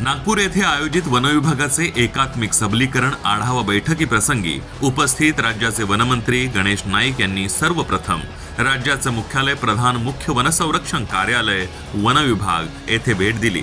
नागपूर येथे आयोजित वनविभागाचे एकात्मिक सबलीकरण आढावा बैठकीप्रसंगी उपस्थित राज्याचे वनमंत्री गणेश नाईक यांनी सर्वप्रथम राज्याचं मुख्यालय प्रधान मुख्य वनसंरक्षण कार्यालय वनविभाग येथे भेट दिली.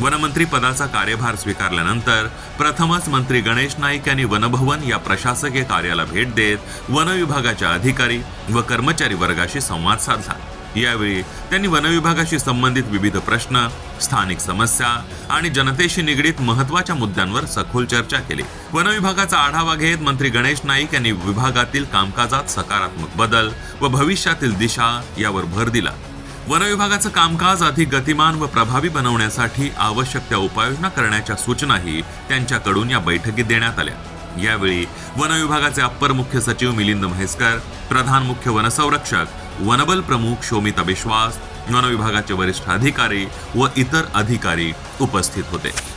वनमंत्री पदाचा कार्यभार स्वीकारल्यानंतर प्रथमच मंत्री गणेश नाईक यांनी वनभवन या प्रशासकीय कार्याला भेट देत वनविभागाच्या अधिकारी व कर्मचारी वर्गाशी संवाद साधला. यावेळी त्यांनी वनविभागाशी संबंधित विविध प्रश्न स्थानिक समस्या आणि जनतेशी निगडीत महत्त्वाच्या मुद्द्यांवर सखोल चर्चा केली. वनविभागाचा आढावा घेत मंत्री गणेश नाईक यांनी विभागातील कामकाजात सकारात्मक बदल व भविष्यातील दिशा यावर भर दिला. वनविभागाचं कामकाज अधिक गतिमान व प्रभावी बनवण्यासाठी आवश्यक त्या उपाययोजना करण्याच्या सूचनाही त्यांच्याकडून या बैठकीत देण्यात आल्या. यावेळी वनविभागाचे अप्पर मुख्य सचिव मिलिंद म्हैसकर प्रधान मुख्य वनसंरक्षक वनबल प्रमुख शोमिता विश्वास वनविभागाचे वरिष्ठ अधिकारी व इतर अधिकारी उपस्थित होते.